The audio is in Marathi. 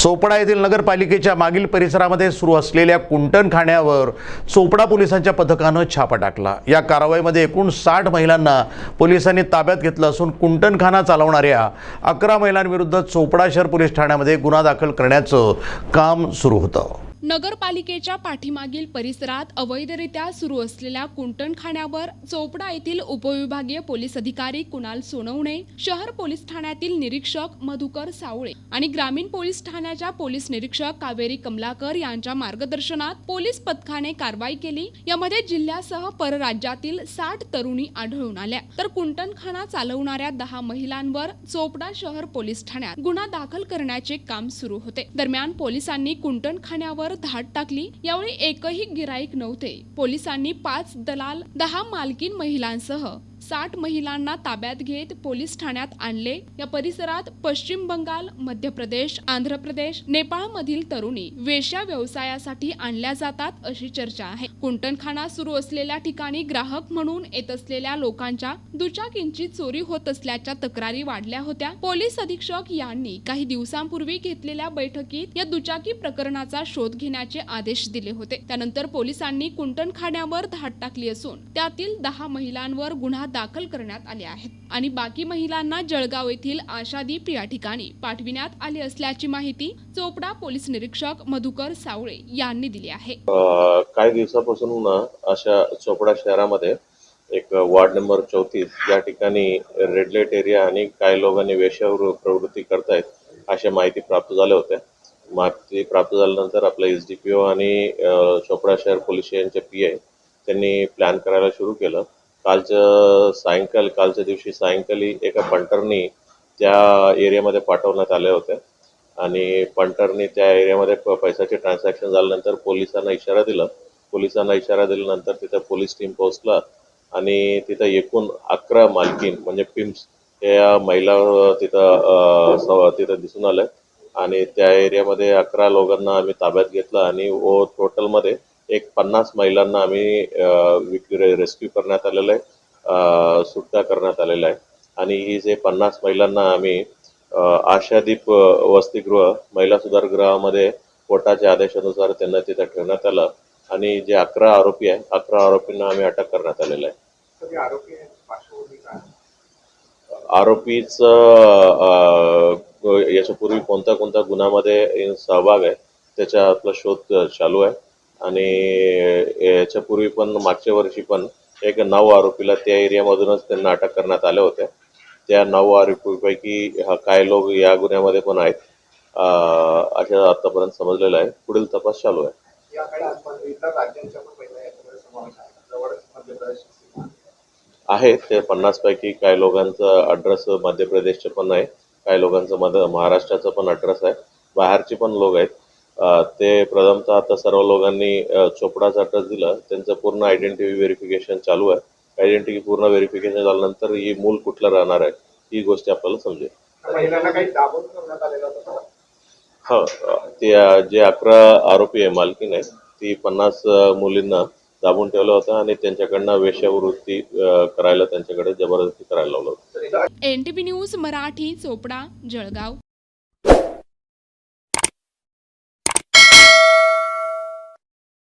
चोपडा येथील नगरपालिकेच्या मागील परिसरामध्ये सुरू असलेल्या कुंटणखाण्यावर चोपडा पोलिसांच्या पथकानं छापा टाकला. या कारवाईमध्ये एकूण साठ महिलांना पोलिसांनी ताब्यात घेतलं असून कुंटणखाना चालवणाऱ्या अकरा महिलांविरुद्ध चोपडा शहर पोलीस ठाण्यामध्ये गुन्हा दाखल करण्याचं काम सुरू होतं. नगरपालिकेच्या पाठीमागील परिसरात अवैधरित्या सुरू असलेल्या कुंटणखाण्यावर चोपडा येथील उपविभागीय पोलीस अधिकारी कुणाल सोनवणे शहर पोलीस ठाण्यातील निरीक्षक मधुकर सावळे आणि ग्रामीण पोलीस ठाण्याच्या पोलीस निरीक्षक कावेरी कमलाकर यांच्या मार्गदर्शनात पोलीस पथकाने कारवाई केली. यामध्ये जिल्ह्यासह परराज्यातील साठ तरुणी आढळून आल्या. तर कुंटणखाना चालवणाऱ्या दहा महिलांवर चोपडा शहर पोलीस ठाण्यात गुन्हा दाखल करण्याचे काम सुरू होते. दरम्यान पोलिसांनी कुंटणखान्यावर धाड टाकली यावेळी एकही गिराईक नव्हते. पोलिसांनी पाच दलाल दहा मालकीन महिलांसह साठ महिलांना ताब्यात घेत पोलीस ठाण्यात आणले. या परिसरात पश्चिम बंगाल मध्य प्रदेश आंध्र प्रदेश नेपाळमधील तरुणी वेश्या व्यवसायासाठी आणल्या जातात अशी चर्चा आहे. कुंटणखाना सुरू असलेल्या ठिकाणी ग्राहक म्हणून येत असलेल्या लोकांच्या दुचाकींची चोरी होत असल्याच्या तक्रारी वाढल्या होत्या. पोलीस अधीक्षक यांनी काही दिवसांपूर्वी घेतलेल्या बैठकीत या दुचाकी प्रकरणाचा शोध घेण्याचे आदेश दिले होते. त्यानंतर पोलिसांनी कुंटणखान्यावर धाड टाकली असून त्यातील दहा महिलांवर गुन्हा दाखल करण्यात आले आहेत. आणि बाकी महिलांना जळगाव येथील आशादीप या ठिकाणी पाठविण्यात आले असल्याची माहिती चोपडा पोलीस निरीक्षक मधुकर सावळे यांनी दिली आहे. काही दिवसापासून अशा चोपडा शहरामध्ये एक वार्ड नंबर चौतीस या ठिकाणी रेड एरिया आणि काही लोकांनी वेशावर प्रवृत्ती करतायत अशा माहिती प्राप्त झाल्या होत्या माहिती प्राप्त झाल्यानंतर आपलं एस डी पी ओ आणि चोपडा शहर पोलीस यांचे पी आय त्यांनी प्लॅन करायला सुरू केलं. कालचं सायंकाल कालच्या दिवशी सायंकाली एका पंटरनी त्या एरियामध्ये पाठवण्यात आले होते. आणि पंटरनी त्या एरियामध्ये प- पैशाचे ट्रान्झॅक्शन झाल्यानंतर पोलिसांना इशारा दिला. पोलिसांना इशारा दिल्यानंतर तिथं पोलीस टीम पोहोचला आणि तिथं एकूण अकरा मालकीन म्हणजे पिम्स या महिला तिथं स- तिथं दिसून आल्या आणि त्या एरियामध्ये अकरा लोकांना आम्ही ताब्यात घेतलं आणि ओ टोटलमध्ये एक पन्नास महिलांना आम्ही रेस्क्यू करण्यात आलेलं आहे सुटका करण्यात आलेला आहे. आणि ही जे पन्नास महिलांना आम्ही आशादीप वसतिगृह महिला सुधारगृहामध्ये कोर्टाच्या आदेशानुसार त्यांना तिथे ठेवण्यात आलं. आणि जे अकरा आरोपी आहे अकरा आरोपींना आम्ही अटक करण्यात आलेलं आहे. आरोपीच याच्यापूर्वी कोणत्या कोणत्या गुन्ह्यामध्ये सहभाग आहे त्याचा आपला शोध चालू आहे. आणि याच्यापूर्वी पण मागच्या वर्षी पण एक नऊ आरोपीला त्या एरियामधूनच त्यांना अटक करण्यात आल्या होत्या. त्या नऊ आरोपीपैकी काही लोक या गुन्ह्यामध्ये पण आहेत. अं, असं आतापर्यंत समजलेलं आहे. पुढील तपास चालू आहे. आहे ते पन्नास पैकी काही लोकांचं अड्रेस मध्य प्रदेशचे पण आहे. काही लोकांचं मध महाराष्ट्राचं पण अड्रेस आहे. बाहेरचे पण लोक आहेत. ते प्रथमतः आता सर्व लोकांनी अं, चोपडाचा अड्रेस दिला. त्यांचं पूर्ण आयडेंटिटी व्हेरिफिकेशन चालू आहे. आयडेंटिटी पूर्ण व्हेरिफिकेशन झाल्यानंतर ही मूल कुठलं राहणार आहे ही गोष्ट आपल्याला समजेल. त्या महिलांना काही दाबून करण्यात आलेलं होतं का? हा ते जे अकरा आरोपी आहे मालकीन आहे ती पन्नास मुलींना दाबून ठेवलं होतं आणि त्यांच्याकडनं वेश्यावृत्ती करायला त्यांच्याकडे जबरदस्ती करायला लावलं होतं. NTV news Marathi Chopda Jalgaon.